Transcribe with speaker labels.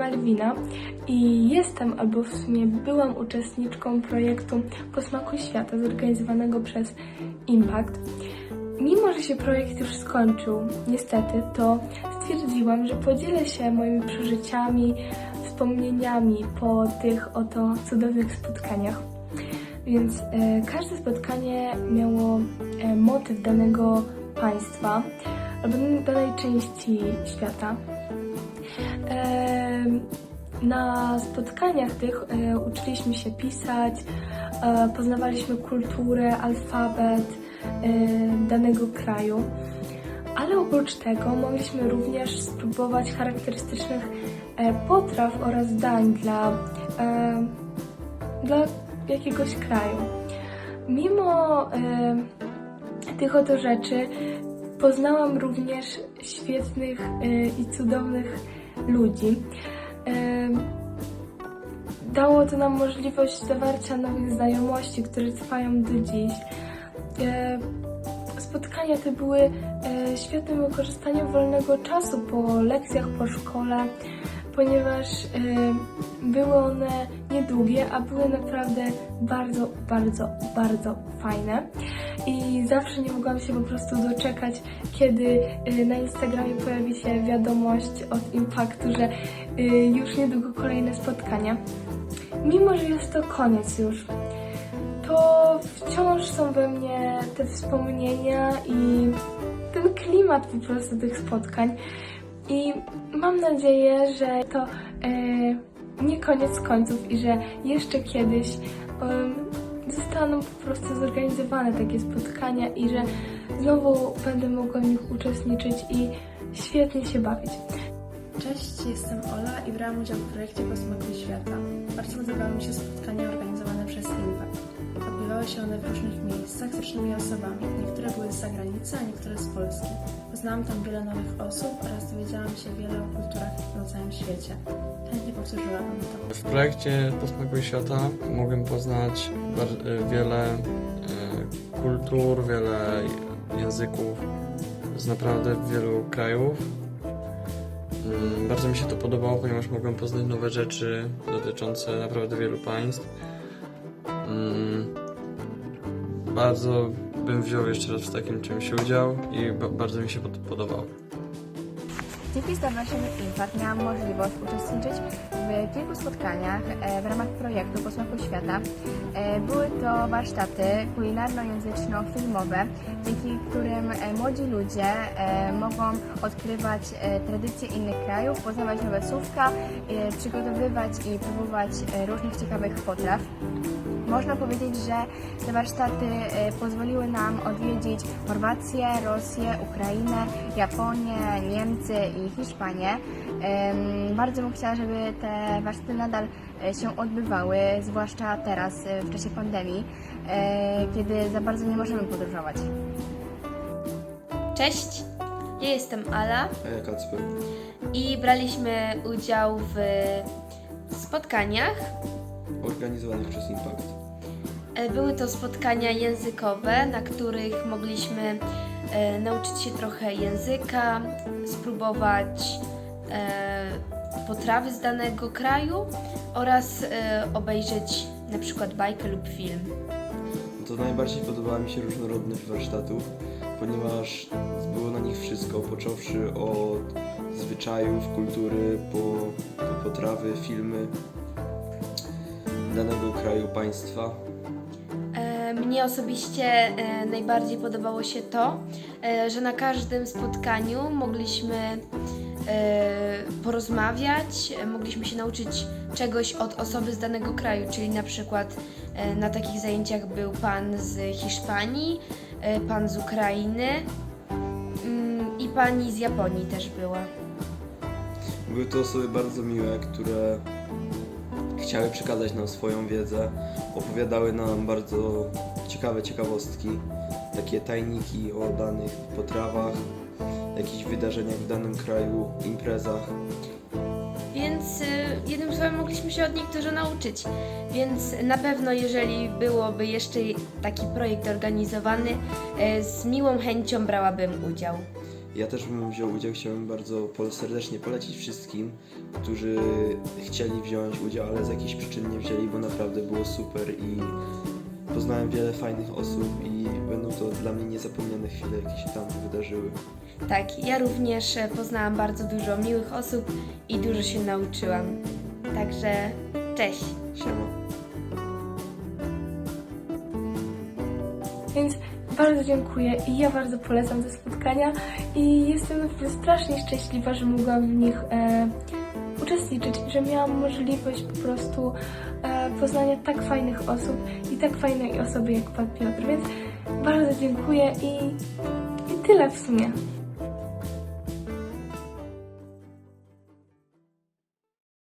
Speaker 1: Malwina i jestem, albo w sumie byłam uczestniczką projektu Posmaku Świata zorganizowanego przez Impact. Mimo, że się projekt już skończył, niestety, to stwierdziłam, że podzielę się moimi przeżyciami, wspomnieniami po tych oto cudownych spotkaniach. Więc e, każde spotkanie miało e, motyw danego państwa albo danej części świata. Em, Na spotkaniach tych e, uczyliśmy się pisać, e, poznawaliśmy kulturę, alfabet e, danego kraju, ale oprócz tego mogliśmy również spróbować charakterystycznych potraw oraz dań dla, dla jakiegoś kraju. Mimo tych oto rzeczy poznałam również świetnych i cudownych ludzi. E, Dało to nam możliwość zawarcia nowych znajomości, które trwają do dziś. E, Spotkania te były e, świetnym wykorzystaniem wolnego czasu po lekcjach, po szkole, ponieważ e, były one niedługie, a były naprawdę bardzo, bardzo, bardzo fajne. I zawsze nie mogłam się po prostu doczekać, kiedy e, na Instagramie pojawi się wiadomość od Impaktu, że e, już niedługo kolejne spotkania. Mimo, że jest to koniec już, to wciąż są we mnie te wspomnienia i ten klimat po prostu tych spotkań. I mam nadzieję, że to e, nie koniec końców i że jeszcze kiedyś zostaną po prostu zorganizowane takie spotkania i że znowu będę mogła w nich uczestniczyć i świetnie się bawić.
Speaker 2: Cześć, jestem Ola i brałam udział w projekcie Posmaku Świata. Bardzo podobały mi się spotkania organizowane przez Impact. Odbywały się one w różnych miejscach z różnymi osobami. Niektóre były z zagranicy, a niektóre z Polski. Poznałam tam wiele nowych osób oraz dowiedziałam się wiele o kulturach na całym świecie. Chętnie powtórzyłabym to.
Speaker 3: W projekcie Posmakuj Świata mogłem poznać y, wiele y, kultur, wiele języków z naprawdę wielu krajów. Mm, Bardzo mi się to podobało, ponieważ mogłem poznać nowe rzeczy dotyczące naprawdę wielu państw. Mm, Bardzo bym wziął jeszcze raz w takim czymś udział i ba- bardzo mi się pod- podobało.
Speaker 4: Dzięki Stowarzyszeniu Impact miałam możliwość uczestniczyć w kilku spotkaniach e, w ramach projektu Posmaku Świata. E, Były to warsztaty kulinarno-języczno-filmowe, dzięki którym e, młodzi ludzie mogą odkrywać tradycje innych krajów, poznawać nowe słówka, przygotowywać i próbować różnych ciekawych potraw. Można powiedzieć, że te warsztaty e, pozwoliły nam odwiedzić Chorwację, Rosję, Ukrainę, Japonię, Niemcy i Hiszpanię. Bardzo bym chciała, żeby te warsztaty nadal e, się odbywały, zwłaszcza teraz e, w czasie pandemii, kiedy za bardzo nie możemy podróżować.
Speaker 5: Cześć, ja jestem Ala
Speaker 6: A ja Kacper.
Speaker 5: i braliśmy udział w spotkaniach.
Speaker 6: Organizowanych przez Impact.
Speaker 5: E, Były to spotkania językowe, na których mogliśmy e, nauczyć się trochę języka, spróbować e, potrawy z danego kraju oraz e, obejrzeć na przykład bajkę lub film.
Speaker 6: To najbardziej podobała mi się różnorodność warsztatów, ponieważ było na nich wszystko, począwszy od zwyczajów, kultury, po, po potrawy, filmy danego kraju, państwa.
Speaker 5: E, Mnie osobiście e, najbardziej podobało się to, e, że na każdym spotkaniu mogliśmy e, porozmawiać, e, mogliśmy się nauczyć czegoś od osoby z danego kraju, czyli na przykład e, na takich zajęciach był pan z Hiszpanii, e, pan z Ukrainy mm, i pani z Japonii też była.
Speaker 6: Były to osoby bardzo miłe, które chciały przekazać nam swoją wiedzę, opowiadały nam bardzo ciekawe ciekawostki, takie tajniki o danych potrawach, jakichś wydarzeniach w danym kraju, imprezach.
Speaker 5: Więc y, jednym słowem mogliśmy się od nich dużo nauczyć. Więc na pewno, jeżeli byłoby jeszcze taki projekt organizowany, y, z miłą chęcią brałabym udział.
Speaker 6: Ja też bym wziął udział, chciałbym bardzo serdecznie polecić wszystkim, którzy chcieli wziąć udział, ale z jakichś przyczyn nie wzięli, bo naprawdę było super i poznałem wiele fajnych osób i będą to dla mnie niezapomniane chwile, jakie się tam wydarzyły.
Speaker 5: Tak, ja również e, poznałam bardzo dużo miłych osób i dużo się nauczyłam. Także cześć!
Speaker 6: Siema.
Speaker 1: Więc bardzo dziękuję i ja bardzo polecam te spotkania i jestem strasznie szczęśliwa, że mogłam w nich e, uczestniczyć że miałam możliwość po prostu e, poznania tak fajnych osób i tak fajnej osoby jak Pan Piotr, więc bardzo dziękuję i, i tyle w sumie.